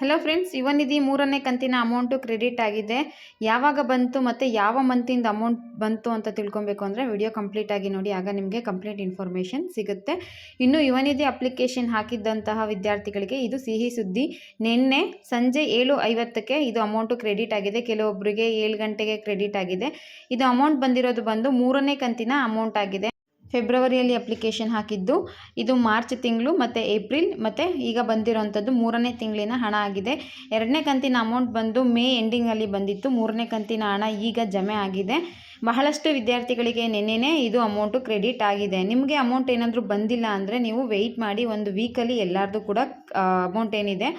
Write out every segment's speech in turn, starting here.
Hello friends Yuvanidhi ಮೂರನೇ ಕಂತಿನ amount credit ಆಗಿದೆ. ಯಾವಾಗ ಬಂತು ಮತ್ತು ಯಾವ ಮಂತಿಂದ ಅಮೌಂಟ್ ಬಂತು ಅಂತ ತಿಳ್ಕೊಬೇಕು ಅಂದರೆ ವಿಡಿಯೋ ಕಂಪ್ಲೀಟಾಗಿ ನೋಡಿ, ಆಗ ನಿಮಗೆ ಕಂಪ್ಲೀಟ್ ಇನ್ಫಾರ್ಮೇಷನ್ ಸಿಗುತ್ತೆ. ಇನ್ನು ಯುವನಿಧಿ ಅಪ್ಲಿಕೇಶನ್ ಹಾಕಿದ್ದಂತಹ ವಿದ್ಯಾರ್ಥಿಗಳಿಗೆ ಇದು ಸಿಹಿ ಸುದ್ದಿ. ನಿನ್ನೆ ಸಂಜೆ ಏಳು ಐವತ್ತಕ್ಕೆ ಇದು ಅಮೌಂಟು ಕ್ರೆಡಿಟ್ ಆಗಿದೆ. ಕೆಲವೊಬ್ಬರಿಗೆ ಏಳು ಗಂಟೆಗೆ ಕ್ರೆಡಿಟ್ ಆಗಿದೆ. ಇದು ಅಮೌಂಟ್ ಬಂದಿರೋದು ಬಂದು ಮೂರನೇ ಕಂತಿನ ಅಮೌಂಟ್ ಆಗಿದೆ. ಫೆಬ್ರವರಿಯಲ್ಲಿ ಅಪ್ಲಿಕೇಶನ್ ಹಾಕಿದ್ದು. ಇದು ಮಾರ್ಚ್ ತಿಂಗಳು ಮತ್ತು ಏಪ್ರಿಲ್ ಮತ್ತು ಈಗ ಬಂದಿರೋವಂಥದ್ದು ಮೂರನೇ ತಿಂಗಳಿನ ಹಣ ಆಗಿದೆ. ಎರಡನೇ ಕಂತಿನ ಅಮೌಂಟ್ ಬಂದು ಮೇ ಎಂಡಿಂಗಲ್ಲಿ ಬಂದಿತ್ತು. ಮೂರನೇ ಕಂತಿನ ಹಣ ಈಗ ಜಮೆ ಆಗಿದೆ. ಬಹಳಷ್ಟು ವಿದ್ಯಾರ್ಥಿಗಳಿಗೆ ನೆನ್ನೆನೇ ಇದು ಅಮೌಂಟು ಕ್ರೆಡಿಟ್ ಆಗಿದೆ. ನಿಮಗೆ ಅಮೌಂಟ್ ಏನಾದರೂ ಬಂದಿಲ್ಲ ಅಂದರೆ ನೀವು ವೆಯ್ಟ್ ಮಾಡಿ ಒಂದು ವೀಕಲ್ಲಿ ಎಲ್ಲರದು ಕೂಡ ಅಮೌಂಟ್ ಏನಿದೆ,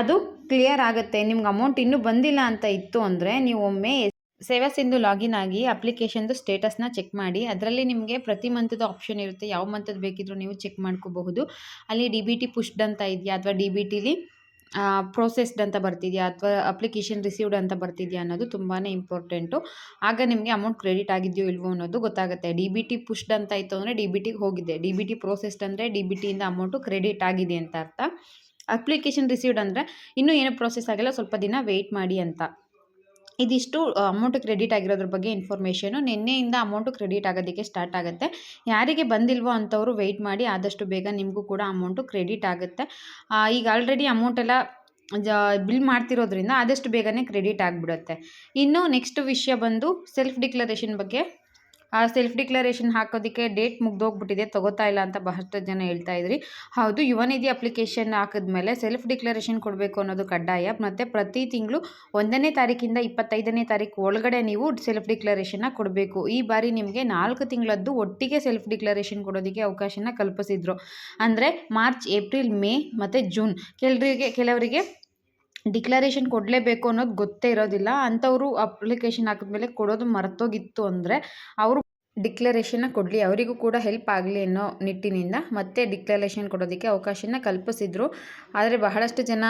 ಅದು ಕ್ಲಿಯರ್ ಆಗುತ್ತೆ. ನಿಮ್ಗೆ ಅಮೌಂಟ್ ಇನ್ನೂ ಬಂದಿಲ್ಲ ಅಂತ ಇತ್ತು ಅಂದರೆ ನೀವು ಒಮ್ಮೆ ಸೇವಾ ಸಿಂಧು ಲಾಗಿನ್ ಆಗಿ ಅಪ್ಲಿಕೇಶನ್ದು ಸ್ಟೇಟಸ್ನ ಚೆಕ್ ಮಾಡಿ. ಅದರಲ್ಲಿ ನಿಮಗೆ ಪ್ರತಿ ಮಂತದ ಆಪ್ಷನ್ ಇರುತ್ತೆ. ಯಾವ ಮಂತದ್ದು ಬೇಕಿದ್ರೂ ನೀವು ಚೆಕ್ ಮಾಡ್ಕೋಬಹುದು. ಅಲ್ಲಿ ಡಿ ಬಿ ಟಿ ಪುಷ್ಡ್ ಅಂತ ಇದೆಯಾ ಅಥವಾ ಡಿ ಬಿ ಟಿಲಿ ಪ್ರೋಸೆಸ್ಡ್ ಅಂತ ಬರ್ತಿದೆಯಾ ಅಥವಾ ಅಪ್ಲಿಕೇಶನ್ ರಿಸೀವ್ಡ್ ಅಂತ ಬರ್ತಿದೆಯಾ ಅನ್ನೋದು ತುಂಬಾ ಇಂಪಾರ್ಟೆಂಟು ಆಗ ನಿಮಗೆ ಅಮೌಂಟ್ ಕ್ರೆಡಿಟ್ ಆಗಿದೆಯೋ ಇಲ್ವೋ ಅನ್ನೋದು ಗೊತ್ತಾಗುತ್ತೆ. ಡಿ ಬಿ ಟಿ ಪುಷ್ಡ್ ಅಂತ ಇತ್ತು ಅಂದರೆ ಡಿ ಬಿ ಟಿಗೆ ಹೋಗಿದೆ. ಡಿ ಬಿ ಟಿ ಪ್ರೋಸೆಸ್ಡ್ ಅಂದರೆ ಡಿ ಬಿ ಟಿಯಿಂದ ಅಮೌಂಟು ಕ್ರೆಡಿಟ್ ಆಗಿದೆ ಅಂತ ಅರ್ಥ. ಅಪ್ಲಿಕೇಶನ್ ರಿಸೀವ್ಡ್ ಅಂದರೆ ಇನ್ನೂ ಏನೂ ಪ್ರೋಸೆಸ್ ಆಗಿಲ್ಲ. ಸ್ವಲ್ಪ ದಿನ ವೆಯ್ಟ್ ಮಾಡಿ ಅಂತ. ಇದಿಷ್ಟು ಅಮೌಂಟ್ ಕ್ರೆಡಿಟ್ ಆಗಿರೋದ್ರ ಬಗ್ಗೆ ಇನ್ಫಾರ್ಮೇಷನು ನಿನ್ನೆಯಿಂದ ಅಮೌಂಟು ಕ್ರೆಡಿಟ್ ಆಗೋದಕ್ಕೆ ಸ್ಟಾರ್ಟ್ ಆಗುತ್ತೆ. ಯಾರಿಗೆ ಬಂದಿಲ್ವೋ ಅಂಥವರು ವೆಯ್ಟ್ ಮಾಡಿ ಆದಷ್ಟು ಬೇಗ ನಿಮಗೂ ಕೂಡ ಅಮೌಂಟು ಕ್ರೆಡಿಟ್ ಆಗುತ್ತೆ. ಈಗ ಆಲ್ರೆಡಿ ಅಮೌಂಟೆಲ್ಲ ಜ ಬಿಲ್ ಮಾಡ್ತಿರೋದ್ರಿಂದ ಆದಷ್ಟು ಬೇಗನೆ ಕ್ರೆಡಿಟ್ ಆಗಿಬಿಡುತ್ತೆ. ಇನ್ನು ನೆಕ್ಸ್ಟ್ ವಿಷಯ ಬಂದು ಸೆಲ್ಫ್ ಡಿಕ್ಲರೇಷನ್ ಬಗ್ಗೆ. ಆ ಸೆಲ್ಫ್ ಡಿಕ್ಲರೇಷನ್ ಹಾಕೋದಕ್ಕೆ ಡೇಟ್ ಮುಗ್ದೋಗ್ಬಿಟ್ಟಿದೆ, ತಗೋತಾ ಇಲ್ಲ ಅಂತ ಬಹಳಷ್ಟು ಜನ ಹೇಳ್ತಾ ಇದ್ರಿ. ಹೌದು ಯುವನಿಧಿ ಅಪ್ಲಿಕೇಶನ್ ಹಾಕಿದ್ಮೇಲೆ ಸೆಲ್ಫ್ ಡಿಕ್ಲರೇಷನ್ ಕೊಡಬೇಕು ಅನ್ನೋದು ಕಡ್ಡಾಯ. ಮತ್ತು ಪ್ರತಿ ತಿಂಗಳು ಒಂದನೇ ತಾರೀಕಿಂದ ಇಪ್ಪತ್ತೈದನೇ ತಾರೀಕು ಒಳಗಡೆ ನೀವು ಸೆಲ್ಫ್ ಡಿಕ್ಲರೇಷನ್ನ ಕೊಡಬೇಕು. ಈ ಬಾರಿ ನಿಮಗೆ ನಾಲ್ಕು ತಿಂಗಳದ್ದು ಒಟ್ಟಿಗೆ ಸೆಲ್ಫ್ ಡಿಕ್ಲರೇಷನ್ ಕೊಡೋದಕ್ಕೆ ಅವಕಾಶನ ಕಲ್ಪಿಸಿದ್ರು. ಅಂದರೆ ಮಾರ್ಚ್ ಏಪ್ರಿಲ್ ಮೇ ಮತ್ತು ಜೂನ್ ಕೆಲವರಿಗೆ ಕೆಲವರಿಗೆ ಡಿಕ್ಲರೇಷನ್ ಕೊಡಲೇಬೇಕು ಅನ್ನೋದು ಗೊತ್ತೇ ಇರೋದಿಲ್ಲ. ಅಂಥವರು ಅಪ್ಲಿಕೇಶನ್ ಹಾಕಿದ್ಮೇಲೆ ಕೊಡೋದು ಮರ್ತೋಗಿತ್ತು ಅಂದರೆ ಅವರು ಡಿಕ್ಲರೇಷನ್ನ ಕೊಡಲಿ. ಅವರಿಗೂ ಕೂಡ ಹೆಲ್ಪ್ ಆಗಲಿ ಅನ್ನೋ ನಿಟ್ಟಿನಿಂದ ಮತ್ತೆ ಡಿಕ್ಲರೇಷನ್ ಕೊಡೋದಕ್ಕೆ ಅವಕಾಶನ ಕಲ್ಪಿಸಿದ್ರು. ಆದರೆ ಬಹಳಷ್ಟು ಜನ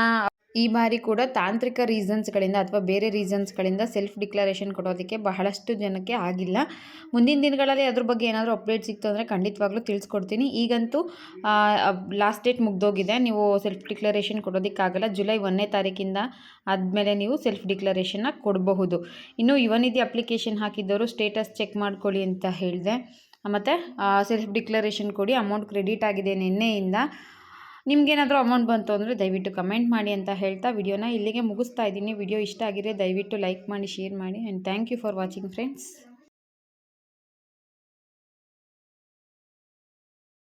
ಈ ಬಾರಿ ಕೂಡ ತಾಂತ್ರಿಕ ರೀಸನ್ಸ್ಗಳಿಂದ ಅಥವಾ ಬೇರೆ ರೀಸನ್ಸ್ಗಳಿಂದ ಸೆಲ್ಫ್ ಡಿಕ್ಲರೇಷನ್ ಕೊಡೋದಕ್ಕೆ ಬಹಳಷ್ಟು ಜನಕ್ಕೆ ಆಗಿಲ್ಲ. ಮುಂದಿನ ದಿನಗಳಲ್ಲಿ ಅದ್ರ ಬಗ್ಗೆ ಏನಾದರೂ ಅಪ್ಡೇಟ್ ಸಿಕ್ತು ಅಂದರೆ ಖಂಡಿತವಾಗ್ಲೂ ತಿಳಿಸ್ಕೊಡ್ತೀನಿ. ಈಗಂತೂ ಲಾಸ್ಟ್ ಡೇಟ್ ಮುಗ್ದೋಗಿದೆ. ನೀವು ಸೆಲ್ಫ್ ಡಿಕ್ಲರೇಷನ್ ಕೊಡೋದಕ್ಕಾಗಲ್ಲ. ಜುಲೈ ಒಂದನೇ ತಾರೀಕಿಂದ ಆದಮೇಲೆ ನೀವು ಸೆಲ್ಫ್ ಡಿಕ್ಲರೇಷನ್ನ ಕೊಡಬಹುದು. ಇನ್ನು ಯುವನಿಧಿ ಅಪ್ಲಿಕೇಶನ್ ಹಾಕಿದ್ದವರು ಸ್ಟೇಟಸ್ ಚೆಕ್ ಮಾಡ್ಕೊಳ್ಳಿ ಅಂತ ಹೇಳಿದೆ. ಮತ್ತು ಸೆಲ್ಫ್ ಡಿಕ್ಲರೇಷನ್ ಕೊಡಿ. ಅಮೌಂಟ್ ಕ್ರೆಡಿಟ್ ಆಗಿದೆ ನಿನ್ನೆಯಿಂದ. ನಿಮ್ಗೇನಾದರೂ ಅಮೌಂಟ್ ಬಂತು ಅಂದರೆ ದಯವಿಟ್ಟು ಕಮೆಂಟ್ ಮಾಡಿ ಅಂತ ಹೇಳ್ತಾ ವಿಡಿಯೋನ ಇಲ್ಲಿಗೆ ಮುಗಿಸ್ತಾ ಇದ್ದೀನಿ. ವಿಡಿಯೋ ಇಷ್ಟ ಆಗಿದ್ರೆ ದಯವಿಟ್ಟು ಲೈಕ್ ಮಾಡಿ ಶೇರ್ ಮಾಡಿ and thank you for watching friends